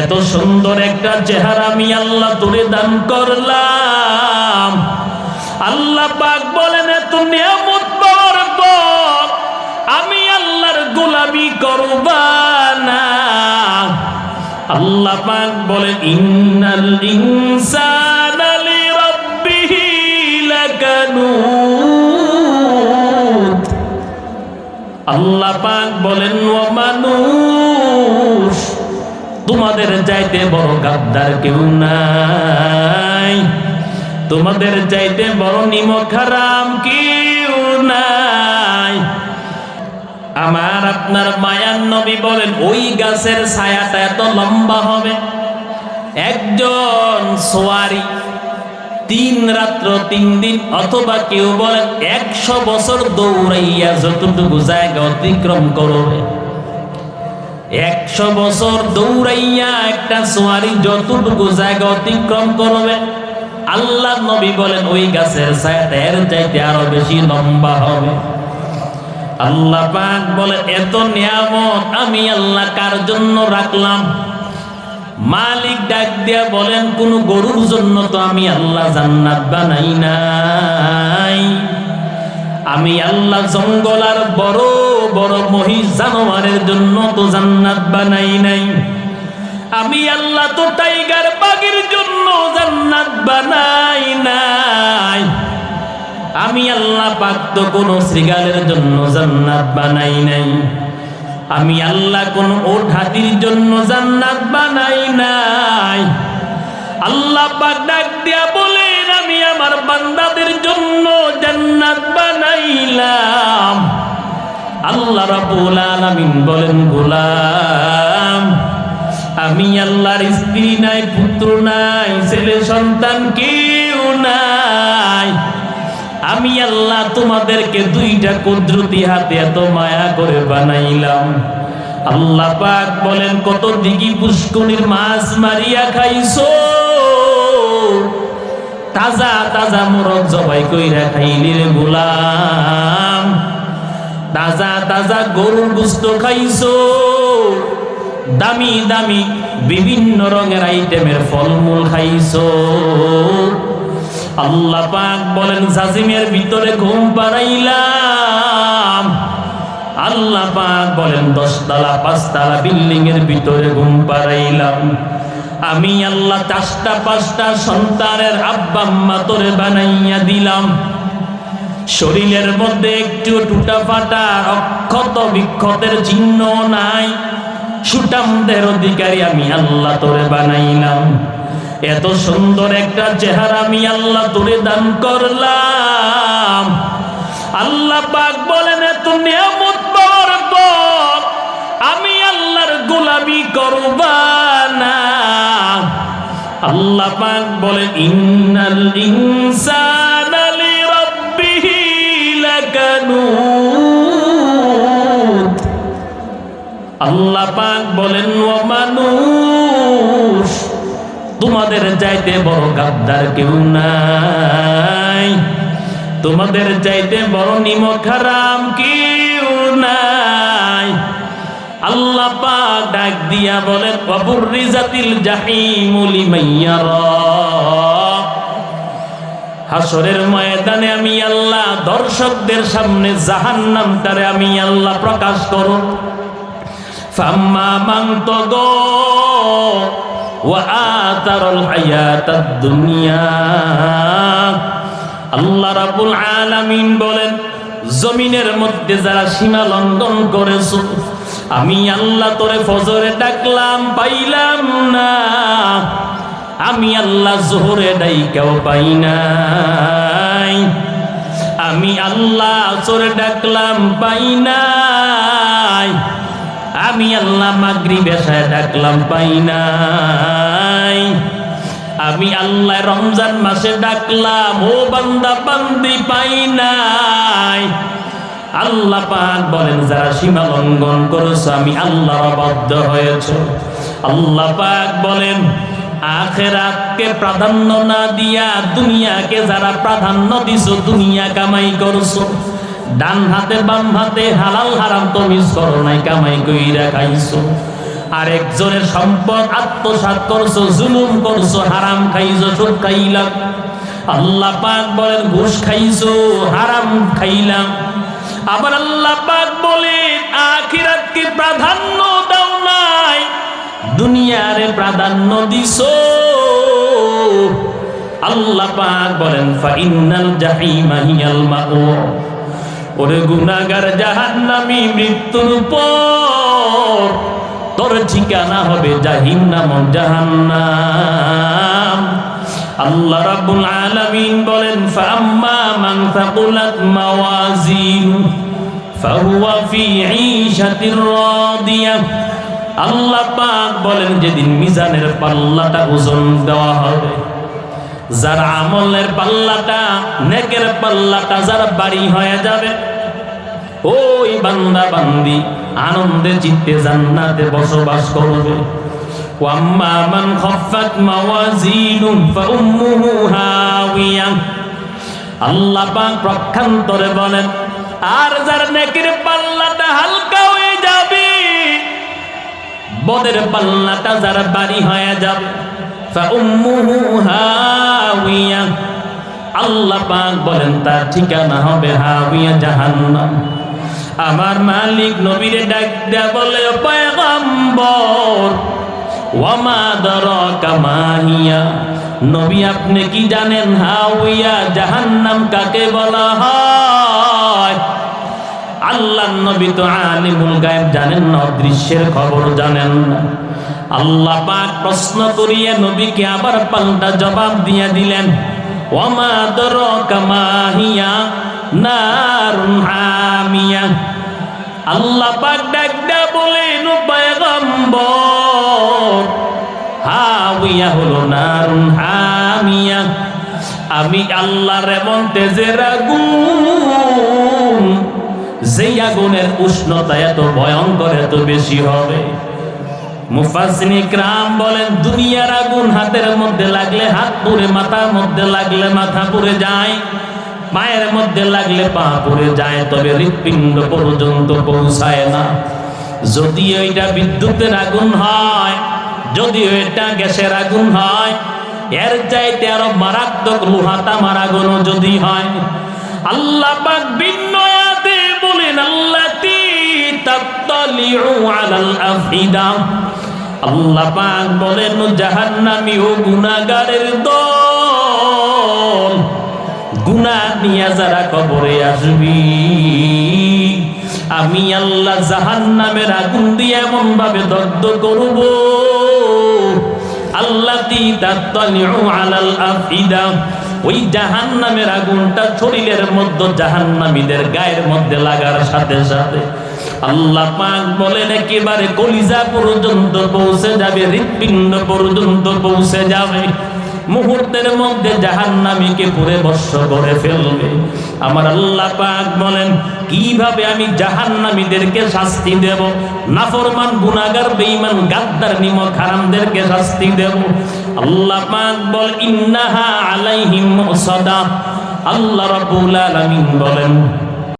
এত সুন্দর একটা চেহারা আমি আল্লাহ তোরে দান করলাম। আল্লাহ পাক বলেন, এত নিয়ামত পাওয়ার পর আমি আল্লাহর গোলামি করবা না। আল্লাহ পাক বলেন, ইন্নাল ইনসানা লিরাব্বিহি লাকানুত। আল্লাহ পাক বলেন ও মানুষ তোমাদের চাইতে বড় গাদ্দার কেউ নাই। তোমাদের চাইতে বড় নিমক হারাম কেউ নাই। আমার আপনার মায়ার নবী বলেন, ওই গাছের ছায়াটা এত লম্বা হবে। একজন সোয়ারি তিন রাত্র, তিন দিন, অথবা কেউ বলেন, একশো বছর দৌড়াইয়া যতটুকু জায়গা অতিক্রম করবে। একশো বছর দৌড়াইয়া একটা সোয়ারি যতটুকু জায়গা অতিক্রম করবে আল্লাহ নবী বলেন, ওই গাছের ছায়াটা এর চাইতে আরও বেশি লম্বা হবে। আল্লাহ পাক বলে, এত নিয়ামত আমি আল্লাহ কার জন্য রাখলাম? মালিক ডাক দিয়া বলেন, কোন গরুর জন্য তো আমি আল্লাহ জান্নাত বানাই নাই। আমি আল্লাহ জঙ্গল আর বড় বড় মহিষ জানোয়ারের জন্য তো জান্নাত বানাই নাই। আমি আল্লাহ তো টাইগার বাগের জন্য জান্নাত বানাই নাই। আমি আল্লাহ পাক তো কোন শ্রীগালের জন্য জান্নাত বানাই নাই। আমি আল্লাহ কোন ওট হাতির জন্য জান্নাত বানাই নাই। আল্লাহ পাক ডাক দিয়া বলেন, আমি আমার বান্দাদের জন্য জান্নাত বানাইলাম। রাব্বুল বলেন, গোলাম, আমি আল্লাহর স্ত্রী নাই, পুত্র নাই, ছেলে সন্তান কেউ নাই। আমি আল্লাহ তোমাদেরকে দুইটা কুদরতি হাতে এত মায়া করে বানাইলাম। আল্লাহ পাক বলেন, কত দিঘি পুষ্কনির মাছ মারিয়া খাইছো? তাজা তাজা মোরগ জবাই কইরা খাইলি রে গোলাম। তাজা তাজা গরুর গুস্ত খাইছো? দামি দামি বিভিন্ন রঙের আইটেমের ফলমূল খাইছো? আল্লাহ পাক বলেন, জাজিমের ভিতরে ঘুম পাড়াইলাম। আল্লাহ পাক বলেন, দশতলা, পাঁচতলা বিল্ডিং এর ভিতরে ঘুম পাড়াইলাম। আমি আল্লাহ চারটা পাঁচটা সন্তানের আব্বা আম্মা তোরে বানাইয়া দিলাম। শরীরের মধ্যে একটু টুটা ফাটা অক্ষত বিক্ষতের চিহ্ন নাই। সুটামদের অধিকারী আমি আল্লাহ তোরে বানাইলাম। এত সুন্দর একটা চেহারা আমি আল্লাহ তোরে দান করলাম। আল্লাহ পাক বলেন, এত নিয়ামত পর আমি আল্লাহর গোলামি করবা না। আল্লাহ পাক বলেন, ইন্নাল ইনসানা আল্লাহ পাক বলেন, ও মানুষ, তোমাদের চাইতে বড় গাদ্দার কেউ নাই। তোমাদের চাইতে বড় নিমক হারাম কেউ নাই। আল্লাহ পাক ডাক দিয়া বলে বাবুর রিজাতিল জাহিমুলি মাইয়ারা হাসরের ময়দানে আমি আল্লাহ দর্শকদের সামনে জাহান্নামটারে আমি আল্লাহ প্রকাশ করো দুনিয়া আল্লাহ বলেন, জমিনের আমি আল্লাহ তোরে ফজরে ডাকলাম, পাইলাম না। আমি আল্লাহ জোহরে ডাইকাও পাই নাই আমি আল্লাহ চোরে ডাকলাম, পাই নাই। আমি আল্লাহ মাগরি বেশায় ডাকলাম, পাই নাই। আমি আল্লাহ রমজান মাসে ডাকলাম, ও বান্দা, বান্দি, পাই নাই। আল্লাহ পাক বলেন, যারা সীমা লঙ্ঘন করেছ, আমি আল্লাহ বাধ্য হয়েছ। আল্লাহ পাক বলেন আখেরাতকে প্রাধান্য না দিয়া দুনিয়াকে যারা প্রাধান্য দিছো, দুনিয়া কামাই করছ। ডান হাতে, বাম হাতে, হালাল, হারাম তো মিস করো নাই, কামাই কইরা খাইছো। আরেকজনের সম্পদ আত্মসাৎ করছ, জুলুম করছ, হারাম খাইছো সুদ খাইলাম আল্লাহ পাক বলেন, ঘুষ খাইছো, হারাম খাইলাম আবার আল্লাহ পাক বলেন, আখিরাতকে প্রাধান্য দাও নাই। দুনিয়ারে প্রাধান্য দিছো। আল্লাহ পাক বলেন ফাইনাল জাহিমা হিয়াল মাওয়া ওরে গুনাহগার জাহান্নামী, মৃত্যুর পর তোর ঠিকানা হবে জাহিন্নাম জাহান্নাম। আল্লাহ রাব্বুল আলামিন বলেন ফাম্মা মান থাকুলাত মাওয়াজিন, ফাহুয়া ফি ঈশাতির রাদিয়াহ আল্লাহ পাক বলেন যেদিন মিজানের পাল্লাটা ওজন দেওয়া হবে, যার আমলের পাল্লাটা, নেকের পাল্লাটা যার বাড়ি হয়ে যাবে, ওই বান্দা বান্দি আনন্দে চিত্তে জান্নাতে বসবাস করবে। ওয়াম্মা মান খাফফাত মাওয়াজিনু ফাউম্মুহু হাওিয়া। আল্লাহ পাক প্রক্ষান্তরে বলেন, আর যার নেকের পাল্লাটা হালকা হয়ে যাবে বদের পাল্লাটা যার বাড়ি হয়ে যাব আল্লাহ পাক বলেন, তার ঠিকানা হবে হাউিয়া জাহান্নাম। আমার মালিক নবীরে ডাক দেয়া বলে পয়গম্বর, ওয়ামা দর কামাহিয়া নবী, আপনি কি জানেন হাউয়া জাহান্নাম কাকে বলা হয়? আল্লাহ নবী তো আলিমুল গায়েব জানেন না, অদৃশ্যের খবর জানেন। না আল্লাহ পাক প্রশ্ন করিয়ে নবীকে আবার পাল্টা জবাব দিয়ে দিলেন, ওমা দরকা মাহিয়া নারুন হামিয়া। আল্লাহ পাক ডাক দা বলেন পয়গম্বর হাওয়া হলো নারুন হামিয়া। আমি আল্লাহর এমন তেজের আগুন যেই আগুনের উষ্ণতা এত ভয়ঙ্কর, এত বেশি হবে। মুফাসিনী ক্রাম বলেন, দুনিয়ার আগুন হাতের মধ্যে লাগলে হাত পুড়ে, মাথার মধ্যে লাগলে মাথা পুড়ে যায়। পায়ের মধ্যে লাগলে পা পুড়ে যায়, তবে হৃৎপিণ্ড পর্যন্ত পৌঁছায় না। যদি ওইটা বিদ্যুতের আগুন হয়, যদি এটা গ্যাসের আগুন হয়, এর চাইতে আরও মারাত্মক লোহাতা মারাগুন যদি হয়, আল্লাহ পাক আল্লাহ পাক বলেন, জাহান্নামী ও গুনাহগারের দল, গুনাহ নিয়ে যারা কবরে আসবি। আমি আল্লাহ জাহান্নামের আগুন দিয়ে এমন ভাবে দগ্ধ করব। আল্লাহ ওই জাহান্নামের আগুনটা শরীরের মধ্যে জাহান্নামীদের গায়ের মধ্যে লাগার সাথে সাথে আল্লাহ পাক বলেন, একেবারে কলিজা পর্যন্ত পৌঁছে যাবে, হৃৎপিণ্ড পর্যন্ত পৌঁছে যাবে। মুহূর্তের মধ্যে জাহান্নামীকে পুরে বর্ষ করে ফেলবে। আমার আল্লাহ পাক বলেন, কীভাবে আমি জাহান্নামীদেরকে শাস্তি দেব? নাফরমান গুনাগার বেঈমান, গাদ্দার, নিমক হারামদেরকে শাস্তি দেব? আল্লাহ পাক বল ইন্নাহা আলাইহিম মুসাদা। আল্লাহ রাব্বুল আলামিন বলেন